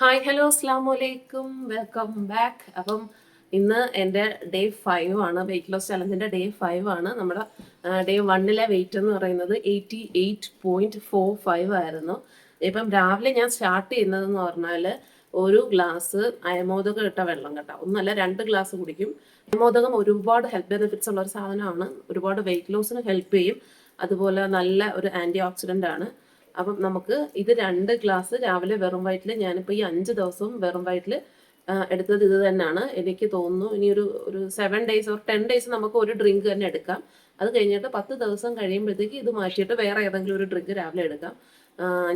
Hi hello അസ്സാം വലൈക്കും welcome back അപ്പം ഇന്ന് എന്റെ ഡേ ഫൈവ് ആണ്. വെയിറ്റ് ലോസ് ചലഞ്ചിന്റെ ഡേ ഫൈവ് ആണ്. നമ്മുടെ ഡേ വണ്ണിലെ വെയിറ്റ് എന്ന് പറയുന്നത് eighty eight point four five ആയിരുന്നു. ഇപ്പം രാവിലെ ഞാൻ സ്റ്റാർട്ട് ചെയ്യുന്നതെന്ന് പറഞ്ഞാൽ ഒരു ഗ്ലാസ് അയമോദകം ഇട്ട വെള്ളം കേട്ടോ. ഒന്നല്ല രണ്ട് ഗ്ലാസ് കുടിക്കും. അയമോദകം ഒരുപാട് ഹെൽത്ത് ബെനിഫിറ്റ്സ് ഉള്ള ഒരു സാധനമാണ്. ഒരുപാട് വെയിറ്റ് ലോസിന് ഹെൽപ്പ് ചെയ്യും. അതുപോലെ നല്ല ഒരു ആന്റി ഓക്സിഡന്റ് ആണ്. അപ്പം നമുക്ക് ഇത് രണ്ട് ഗ്ലാസ് രാവിലെ വെറും വയറ്റിൽ ഞാനിപ്പോൾ ഈ അഞ്ച് ദിവസവും വെറും വയറ്റിൽ എടുത്തത് ഇത് തന്നെയാണ്. എനിക്ക് തോന്നുന്നു ഇനി ഒരു ഒരു seven days or ten days നമുക്ക് ഒരു ഡ്രിങ്ക് തന്നെ എടുക്കാം. അത് കഴിഞ്ഞിട്ട് പത്ത് ദിവസം കഴിയുമ്പോഴത്തേക്ക് ഇത് മാറ്റിയിട്ട് വേറെ ഏതെങ്കിലും ഒരു ഡ്രിങ്ക് രാവിലെ എടുക്കാം.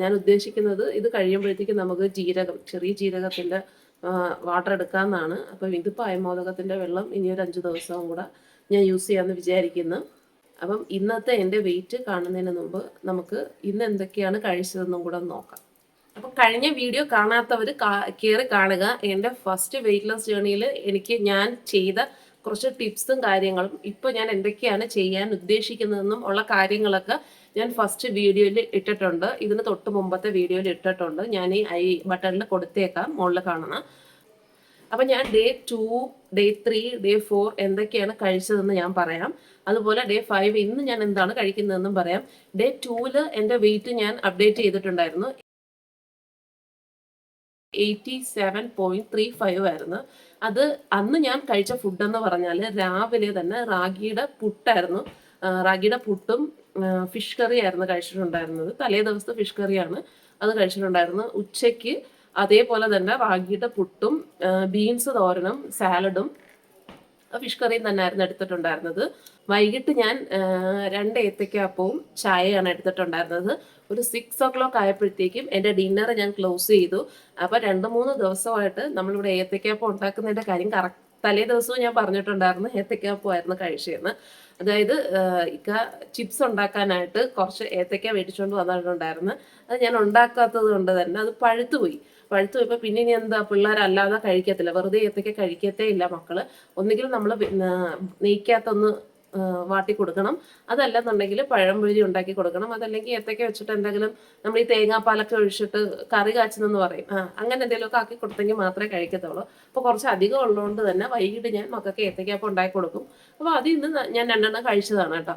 ഞാൻ ഉദ്ദേശിക്കുന്നത് ഇത് കഴിയുമ്പോഴത്തേക്ക് നമുക്ക് ജീരകം ചെറിയ ജീരകത്തിന്റെ വാട്ടർ എടുക്കാമെന്നാണ് അപ്പം ഇതിപ്പോൾ അയമോദകത്തിന്റെ വെള്ളം ഇനി ഒരു അഞ്ച് ദിവസവും കൂടെ ഞാൻ യൂസ് ചെയ്യാമെന്ന് വിചാരിക്കുന്നു. അപ്പം ഇന്നത്തെ എന്റെ വെയിറ്റ് കാണുന്നതിന് മുമ്പ് നമുക്ക് ഇന്ന് എന്തൊക്കെയാണ് കഴിച്ചതെന്നും കൂടെ നോക്കാം. അപ്പം കഴിഞ്ഞ വീഡിയോ കാണാത്തവർ കയറി കാണുക. എന്റെ ഫസ്റ്റ് വെയിറ്റ് ലോസ് ജേണിയിൽ എനിക്ക് ഞാൻ ചെയ്ത കുറച്ച് ടിപ്സും കാര്യങ്ങളും ഇപ്പോൾ ഞാൻ എന്തൊക്കെയാണ് ചെയ്യാൻ ഉദ്ദേശിക്കുന്നതെന്നും ഉള്ള കാര്യങ്ങളൊക്കെ ഞാൻ ഫസ്റ്റ് വീഡിയോയിൽ ഇട്ടിട്ടുണ്ട്. ഇതിന് തൊട്ട് മുമ്പത്തെ വീഡിയോയിൽ ഇട്ടിട്ടുണ്ട്. ഞാൻ ഈ ഐ ബട്ടണിൽ കൊടുത്തേക്കാം മുകളിൽ കാണണം അപ്പം ഞാൻ day two day three day four എന്തൊക്കെയാണ് കഴിച്ചതെന്ന് ഞാൻ പറയാം. അതുപോലെ ഡേ ഫൈവ് ഇന്ന് ഞാൻ എന്താണ് കഴിക്കുന്നതെന്നും പറയാം. ഡേ ടൂവിൽ എന്റെ വെയിറ്റ് ഞാൻ അപ്ഡേറ്റ് ചെയ്തിട്ടുണ്ടായിരുന്നു. Eighty seven point three five ആയിരുന്നു. അത് അന്ന് ഞാൻ കഴിച്ച ഫുഡ് എന്ന് പറഞ്ഞാൽ രാവിലെ തന്നെ റാഗിയുടെ പുട്ടായിരുന്നു. റാഗിയുടെ പുട്ടും ഫിഷ് കറി ആയിരുന്നു കഴിച്ചിട്ടുണ്ടായിരുന്നത്. തലേ ദിവസത്തെ ഫിഷ് കറിയാണ് അത് കഴിച്ചിട്ടുണ്ടായിരുന്നു. ഉച്ചയ്ക്ക് അതേപോലെ തന്നെ റാഗിയുടെ പുട്ടും ബീൻസ് തോരനും സാലഡും ഫിഷ് കറിയും തന്നെയായിരുന്നു എടുത്തിട്ടുണ്ടായിരുന്നത്. വൈകിട്ട് ഞാൻ രണ്ട് ഏത്തയ്ക്കാപ്പവും ചായയാണ് എടുത്തിട്ടുണ്ടായിരുന്നത്. ഒരു സിക്സ് ഓ ക്ലോക്ക് ആയപ്പോഴത്തേക്കും എന്റെ ഡിന്നർ ഞാൻ ക്ലോസ് ചെയ്തു. അപ്പോൾ രണ്ട് മൂന്ന് ദിവസമായിട്ട് നമ്മളിവിടെ ഏത്തയ്ക്കാപ്പം ഉണ്ടാക്കുന്നതിന്റെ കാര്യം കറക്റ്റ് തലേ ദിവസവും ഞാൻ പറഞ്ഞിട്ടുണ്ടായിരുന്നു ഏത്തയ്ക്കാപ്പമായിരുന്നു കഴിച്ചതെന്ന് അതായത് ആ, ഇക്ക ചിപ്സ് ഉണ്ടാക്കാനായിട്ട് കുറച്ച് ഏത്തയ്ക്ക മേടിച്ചുകൊണ്ട് വന്നിട്ടുണ്ടായിരുന്നു. അത് ഞാൻ ഉണ്ടാക്കാത്തത് കൊണ്ട് തന്നെ അത് പഴുത്തു പോയി പഴുത്തു പോയപ്പോൾ പിന്നെ ഇനി എന്താ പിള്ളേരല്ലാതെ കഴിക്കത്തില്ല. വെറുതെ ഏത്തക്ക കഴിക്കത്തേ ഇല്ല മക്കൾ. ഒന്നുകിൽ നമ്മൾ നെയ്ക്കകത്തൊന്ന് വാട്ടി കൊടുക്കണം. അതല്ലെന്നുണ്ടെങ്കിൽ പഴംപൊരി ഉണ്ടാക്കി കൊടുക്കണം. അതല്ലെങ്കിൽ ഏത്തയ്ക്ക വെച്ചിട്ട് എന്തെങ്കിലും നമ്മൾ ഈ തേങ്ങാപ്പാലൊക്കെ ഒഴിച്ചിട്ട് കറി കാച്ചുന്നെന്ന് പറയും. ആ അങ്ങനെ എന്തെങ്കിലുമൊക്കെ ആക്കി കൊടുത്തെങ്കിൽ മാത്രമേ കഴിക്കത്തുള്ളൂ. അപ്പോൾ കുറച്ച് അധികം ഉള്ളതുകൊണ്ട് തന്നെ വൈകിട്ട് ഞാൻ മക്കൾക്ക് ഏത്തയ്ക്കാപ്പം ഉണ്ടാക്കി കൊടുക്കും. അപ്പോൾ അത് ഇന്ന് ഞാൻ രണ്ടെണ്ണം കഴിച്ചതാണ് കേട്ടോ.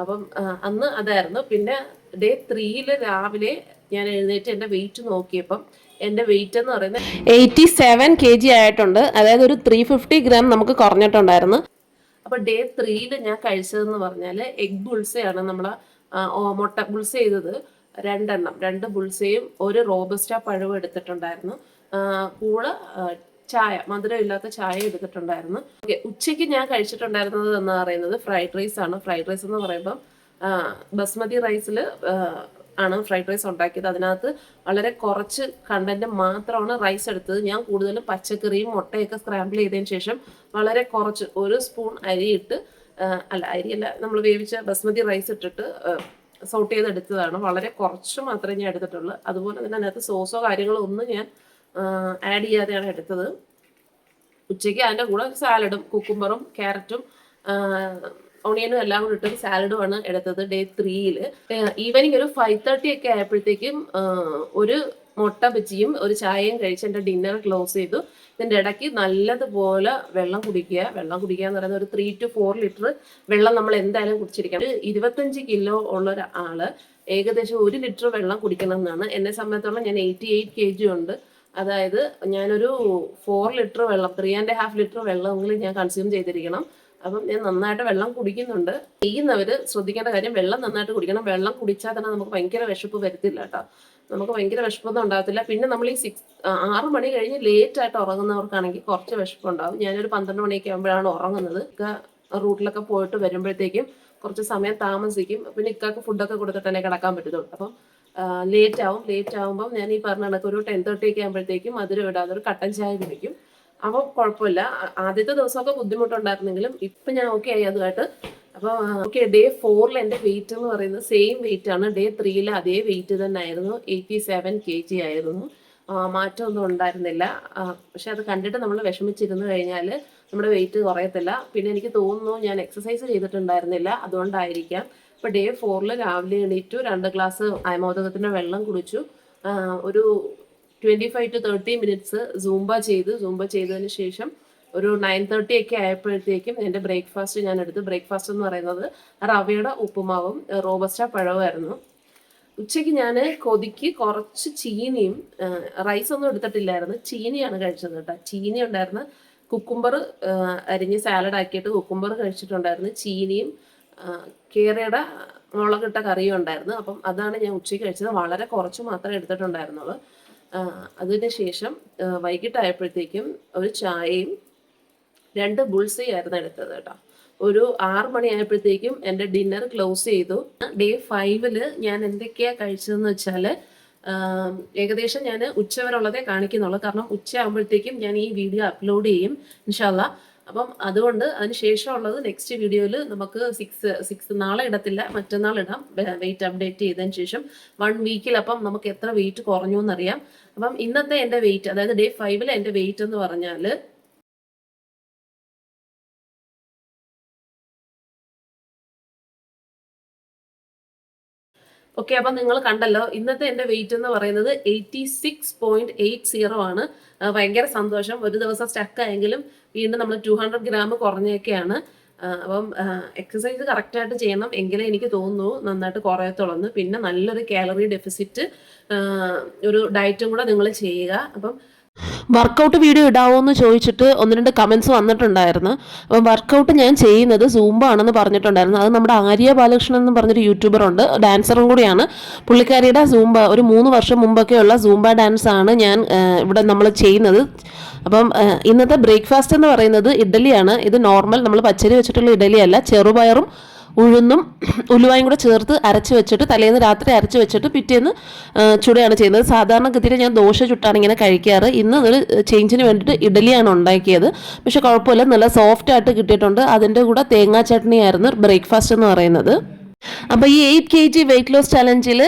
അപ്പം അന്ന് അതായിരുന്നു. പിന്നെ ഡേ ത്രീയിൽ രാവിലെ ഞാൻ എഴുന്നേറ്റ് എന്റെ വെയിറ്റ് നോക്കിയപ്പം എന്റെ വെയിറ്റ് എന്ന് പറയുന്നത് എയ്റ്റി സെവൻ കെ ജി ആയിട്ടുണ്ട്. അതായത് ഒരു ത്രീ ഫിഫ്റ്റി ഗ്രാം നമുക്ക് കുറഞ്ഞിട്ടുണ്ടായിരുന്നു. അപ്പോൾ ഡേ ത്രീയിൽ ഞാൻ കഴിച്ചതെന്ന് പറഞ്ഞാൽ എഗ് ബുൾസയാണ് നമ്മൾ മുട്ട ബുൾസ ചെയ്തത്. രണ്ടെണ്ണം. രണ്ട് ബുൾസയും ഒരു റോബസ്റ്റ പഴവും എടുത്തിട്ടുണ്ടായിരുന്നു. കൂൾ ചായ മധുരമില്ലാത്ത ചായ എടുത്തിട്ടുണ്ടായിരുന്നു. ഓക്കെ ഉച്ചയ്ക്ക് ഞാൻ കഴിച്ചിട്ടുണ്ടായിരുന്നത് എന്ന് പറയുന്നത് ഫ്രൈഡ് റൈസ് ആണ്. ഫ്രൈഡ് റൈസ് എന്ന് പറയുമ്പോൾ ബസ്മതി റൈസിൽ ആണ് ഫ്രൈഡ് റൈസ് ഉണ്ടാക്കിയത്. അതിനകത്ത് വളരെ കുറച്ച് കണ്ടന്റ് മാത്രമാണ് റൈസ് എടുത്തത്. ഞാൻ കൂടുതലും പച്ചക്കറിയും മുട്ടയൊക്കെ സ്ക്രാമ്പിൾ ചെയ്തതിന് ശേഷം വളരെ കുറച്ച് ഒരു സ്പൂൺ അരിയിട്ട് അല്ല അരിയല്ല നമ്മൾ വേവിച്ച ബസ്മതി റൈസ് ഇട്ടിട്ട് സോട്ട് ചെയ്ത് എടുത്തതാണ്. വളരെ കുറച്ച് മാത്രമേ ഞാൻ എടുത്തിട്ടുള്ളൂ. അതുപോലെ തന്നെ അതിനകത്ത് സോസോ കാര്യങ്ങളോ ഒന്നും ഞാൻ ആഡ് ചെയ്യാതെയാണ് എടുത്തത്. ഉച്ചയ്ക്ക് അതിന്റെ കൂടെ സാലഡും കുക്കുംബറും ക്യാരറ്റും ഓണിയനും എല്ലാം കൂടി ഇട്ടൊരു സാലഡുമാണ് എടുത്തത്. ഡേ ത്രീയിൽ ഈവനിങ് ഒരു ഫൈവ് തേർട്ടി ഒക്കെ ആയപ്പോഴത്തേക്കും ഒരു മുട്ട ബജിയും ഒരു ചായയും കഴിച്ച് എന്റെ ഡിന്നർ ക്ലോസ് ചെയ്തു. ഇതിന്റെ ഇടയ്ക്ക് നല്ലതുപോലെ വെള്ളം കുടിക്കുക. വെള്ളം കുടിക്കുക എന്ന് പറയുന്നത് ഒരു ത്രീ ടു ഫോർ ലിറ്റർ വെള്ളം നമ്മൾ എന്തായാലും കുടിച്ചിരിക്കണം. ഒരു ഇരുപത്തഞ്ച് കിലോ ഉള്ള ഒരാൾ ഏകദേശം ഒരു ലിറ്റർ വെള്ളം കുടിക്കണം എന്നാണ്. എന്നെ സംബന്ധിച്ചോളം ഞാൻ എയ്റ്റി എയ്റ്റ് കെ ജി ഉണ്ട്. അതായത് ഞാനൊരു ഫോർ ലിറ്റർ വെള്ളം ത്രീ ആൻഡ് ഹാഫ് ലിറ്റർ വെള്ളമെങ്കിലും ഞാൻ കൺസ്യൂം ചെയ്തിരിക്കണം. അപ്പം ഞാൻ നന്നായിട്ട് വെള്ളം കുടിക്കുന്നുണ്ട്. ചെയ്യുന്നവർ ശ്രദ്ധിക്കേണ്ട കാര്യം വെള്ളം നന്നായിട്ട് കുടിക്കണം. വെള്ളം കുടിച്ചാൽ തന്നെ നമുക്ക് ഭയങ്കര വിശപ്പ് വരുത്തില്ല കേട്ടോ. നമുക്ക് ഭയങ്കര വിശപ്പൊന്നും ഉണ്ടാകത്തില്ല. പിന്നെ നമ്മൾ ഈ സിക്സ് ആറ് മണി കഴിഞ്ഞ് ലേറ്റ് ആയിട്ട് ഉറങ്ങുന്നവർക്കാണെങ്കിൽ കുറച്ച് വിശപ്പുണ്ടാവും. ഞാനൊരു പന്ത്രണ്ട് മണിയൊക്കെ ആകുമ്പോഴാണ് ഉറങ്ങുന്നത്. റൂട്ടിലൊക്കെ പോയിട്ട് വരുമ്പോഴത്തേക്കും കുറച്ച് സമയം താമസിക്കും. പിന്നെ ഇക്കാക്ക് ഫുഡൊക്കെ കൊടുത്തിട്ട് തന്നെ കിടക്കാൻ പറ്റത്തുള്ളൂ. അപ്പം ലേറ്റ് ആവും. ലേറ്റ് ആകുമ്പം ഞാൻ ഈ പറഞ്ഞ കണക്ക് ഒരു ടെൻ തേർട്ടി ഒക്കെ ആകുമ്പോഴത്തേക്കും മധുരം ഇടാതെ ഒരു കട്ടൻ ചായ കുടിക്കും. അപ്പോൾ കുഴപ്പമില്ല. ആദ്യത്തെ ദിവസമൊക്കെ ബുദ്ധിമുട്ടുണ്ടായിരുന്നെങ്കിലും ഇപ്പം ഞാൻ ഓക്കെ ആയി അതുമായിട്ട്. അപ്പോൾ ഓക്കെ ഡേ ഫോറിൽ എന്റെ വെയിറ്റ് എന്ന് പറയുന്നത് സെയിം വെയിറ്റ് ആണ്. ഡേ ത്രീയിൽ അതേ വെയിറ്റ് തന്നെ ആയിരുന്നു എയ്റ്റി സെവൻ കെ ജി ആയിരുന്നു മാറ്റമൊന്നും ഉണ്ടായിരുന്നില്ല. പക്ഷെ അത് കണ്ടിട്ട് നമ്മൾ വിഷമിച്ചിരുന്നു കഴിഞ്ഞാൽ നമ്മുടെ വെയിറ്റ് കുറയത്തില്ല. പിന്നെ എനിക്ക് തോന്നുന്നു ഞാൻ എക്സസൈസ് ചെയ്തിട്ടുണ്ടായിരുന്നില്ല. അതുകൊണ്ടായിരിക്കാം. ഇപ്പോൾ ഡേ ഫോറിൽ രാവിലെ എണീറ്റു രണ്ട് ഗ്ലാസ് അയമോദകത്തിന്റെ വെള്ളം കുടിച്ചു. ഒരു twenty five to thirty minutes zumba ചെയ്ത് സൂംബ ചെയ്തതിന് ശേഷം ഒരു നയൻ തേർട്ടി ഒക്കെ ആയപ്പോഴത്തേക്കും എന്റെ ബ്രേക്ക്ഫാസ്റ്റ് ഞാൻ എടുത്ത്. ബ്രേക്ക്ഫാസ്റ്റ് എന്ന് പറയുന്നത് റവയുടെ ഉപ്പുമാവും റോബസ്റ്റ പഴവുമായിരുന്നു. ഉച്ചയ്ക്ക് ഞാൻ കൊതിക്ക് കുറച്ച് ചീനിയും റൈസ് ഒന്നും എടുത്തിട്ടില്ലായിരുന്നു. ചീനിയാണ് കഴിച്ചത് കേട്ടോ. ചീനി ഉണ്ടായിരുന്നു. കുക്കുംബർ അരിഞ്ഞ് സാലഡ് ആക്കിയിട്ട് കുക്കുംബർ കഴിച്ചിട്ടുണ്ടായിരുന്നു. ചീനിയും കേറയുടെ മുളകിട്ട കറിയും ഉണ്ടായിരുന്നു. അപ്പം അതാണ് ഞാൻ ഉച്ചയ്ക്ക് കഴിച്ചത്. വളരെ കുറച്ച് മാത്രമേ എടുത്തിട്ടുണ്ടായിരുന്നുള്ളൂ. ആ, അതിന് ശേഷം വൈകിട്ടായപ്പോഴത്തേക്കും ഒരു ചായയും രണ്ട് ബുൾസൈ ആയിരുന്നു എടുത്തത് കേട്ടോ. ഒരു ആറ് മണിയായപ്പോഴത്തേക്കും എന്റെ ഡിന്നർ ക്ലോസ് ചെയ്തു. ഡേ ഫൈവിൽ ഞാൻ എന്തൊക്കെയാണ് കഴിച്ചതെന്ന് വെച്ചാൽ ഏകദേശം ഞാൻ ഉച്ചവരുള്ളതേ കാണിക്കുന്നുള്ളൂ. കാരണം ഉച്ച ആകുമ്പോഴത്തേക്കും ഞാൻ ഈ വീഡിയോ അപ്ലോഡ് ചെയ്യും ഇൻഷാല്ല അപ്പം അതുകൊണ്ട് അതിന് ശേഷമുള്ളത് നെക്സ്റ്റ് വീഡിയോയിൽ നമുക്ക് സിക്സ് സിക്സ് നാളെ ഇടത്തില്ല മറ്റന്നാൾ ഇടാം. വെയിറ്റ് അപ്ഡേറ്റ് ചെയ്തതിന് ശേഷം വൺ വീക്കിൽ അപ്പം നമുക്ക് എത്ര വെയിറ്റ് കുറഞ്ഞു എന്നറിയാം. അപ്പം ഇന്നത്തെ എന്റെ വെയിറ്റ് അതായത് ഡേ ഫൈവിലെ എന്റെ വെയിറ്റ് എന്ന് പറഞ്ഞാൽ ഓക്കെ അപ്പം നിങ്ങൾ കണ്ടല്ലോ ഇന്നത്തെ എന്റെ വെയിറ്റ് എന്ന് പറയുന്നത് eighty six point eight zero ആണ്. ഭയങ്കര സന്തോഷം. ഒരു ദിവസം സ്റ്റക്ക് ആയെങ്കിലും വീണ്ടും നമ്മൾ ടു ഹൺഡ്രഡ് ഗ്രാം കുറഞ്ഞൊക്കെയാണ് അപ്പം എക്സസൈസ് കറക്റ്റായിട്ട് ചെയ്യണം എങ്കിലേ എനിക്ക് തോന്നുന്നു നന്നായിട്ട് കുറയത്തുള്ളൂ. പിന്നെ നല്ലൊരു കാലറി ഡെഫിസിറ്റ് ഒരു ഡയറ്റും കൂടെ നിങ്ങൾ ചെയ്യുക. അപ്പം വർക്കൗട്ട് വീഡിയോ ഇടാവോ എന്ന് ചോദിച്ചിട്ട് ഒന്ന് രണ്ട് കമൻസ് വന്നിട്ടുണ്ടായിരുന്നു. അപ്പം വർക്കൗട്ട് ഞാൻ ചെയ്യുന്നത് സൂംബ ആണെന്ന് പറഞ്ഞിട്ടുണ്ടായിരുന്നു. അത് നമ്മുടെ ആര്യ ബാലകൃഷ്ണൻ എന്ന് പറഞ്ഞൊരു യൂട്യൂബറുണ്ട് ഡാൻസറും കൂടിയാണ്. പുള്ളിക്കാരിയുടെ സൂംബ ഒരു മൂന്ന് വർഷം മുമ്പൊക്കെയുള്ള സൂംബ ഡാൻസ് ആണ് ഞാൻ ഇവിടെ നമ്മൾ ചെയ്യുന്നത്. അപ്പം ഇന്നത്തെ ബ്രേക്ക്ഫാസ്റ്റ് എന്ന് പറയുന്നത് ഇഡ്ഡലിയാണ്. ഇത് നോർമൽ നമ്മൾ പച്ചരി വെച്ചിട്ടുള്ള ഇഡ്ഡലിയല്ല ചെറുപയറും ഉഴുന്നും ഉലുവായും കൂടെ ചേർത്ത് അരച്ച് വെച്ചിട്ട് തലേന്ന് രാത്രി അരച്ച് വെച്ചിട്ട് പിറ്റേന്ന് ചുടുകയാണ് ചെയ്യുന്നത്. സാധാരണഗതിയിൽ ഞാൻ ദോശ ചുട്ടാണ് ഇങ്ങനെ കഴിക്കാറ്. ഇന്ന് ഒരു ചേഞ്ചിന് വേണ്ടിയിട്ട് ഇഡലിയാണ് ഉണ്ടാക്കിയത്. പക്ഷെ കുഴപ്പമില്ല. നല്ല സോഫ്റ്റ് ആയിട്ട് കിട്ടിയിട്ടുണ്ട്. അതിന്റെ കൂടെ തേങ്ങാ ചട്നി ആയിരുന്നു ബ്രേക്ക്ഫാസ്റ്റ് എന്ന് പറയുന്നത്. അപ്പോൾ ഈ eight K G weight loss ചലഞ്ചിൽ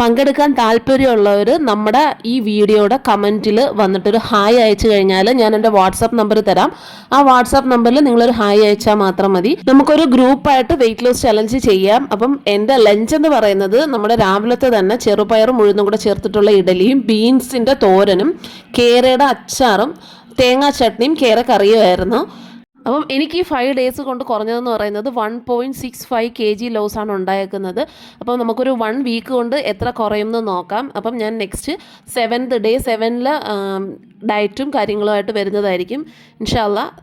പങ്കെടുക്കാൻ താല്പര്യമുള്ളവർ നമ്മുടെ ഈ വീഡിയോയുടെ കമന്റിൽ വന്നിട്ടൊരു ഹായ് അയച്ചു കഴിഞ്ഞാൽ ഞാൻ എന്റെ വാട്സാപ്പ് നമ്പർ തരാം. ആ വാട്സാപ്പ് നമ്പറിൽ നിങ്ങളൊരു ഹായ് അയച്ചാൽ മാത്രം മതി. നമുക്കൊരു ഗ്രൂപ്പായിട്ട് വെയിറ്റ് ലോസ് ചലഞ്ച് ചെയ്യാം. അപ്പം എന്റെ ലഞ്ച് എന്ന് പറയുന്നത് നമ്മുടെ രാവിലത്തെ തന്നെ ചെറുപയറും ഉഴുന്നും കൂടെ ചേർത്തിട്ടുള്ള ഇഡലിയും ബീൻസിന്റെ തോരനും കേരയുടെ അച്ചാറും തേങ്ങാ ചട്നിയും കേര കറിയുമായിരുന്നു അപ്പം എനിക്ക് ഈ ഫൈവ് ഡേയ്സ് കൊണ്ട് കുറഞ്ഞതെന്ന് പറയുന്നത് one point six five K G loss ആണ് ഉണ്ടായേക്കുന്നത്. അപ്പം നമുക്കൊരു വൺ വീക്ക് കൊണ്ട് എത്ര കുറയുമെന്ന് നോക്കാം. അപ്പം ഞാൻ നെക്സ്റ്റ് സെവൻത് ഡേ സെവനിൽ ഡയറ്റും കാര്യങ്ങളുമായിട്ട് വരുന്നതായിരിക്കും. ഇൻഷാല്ല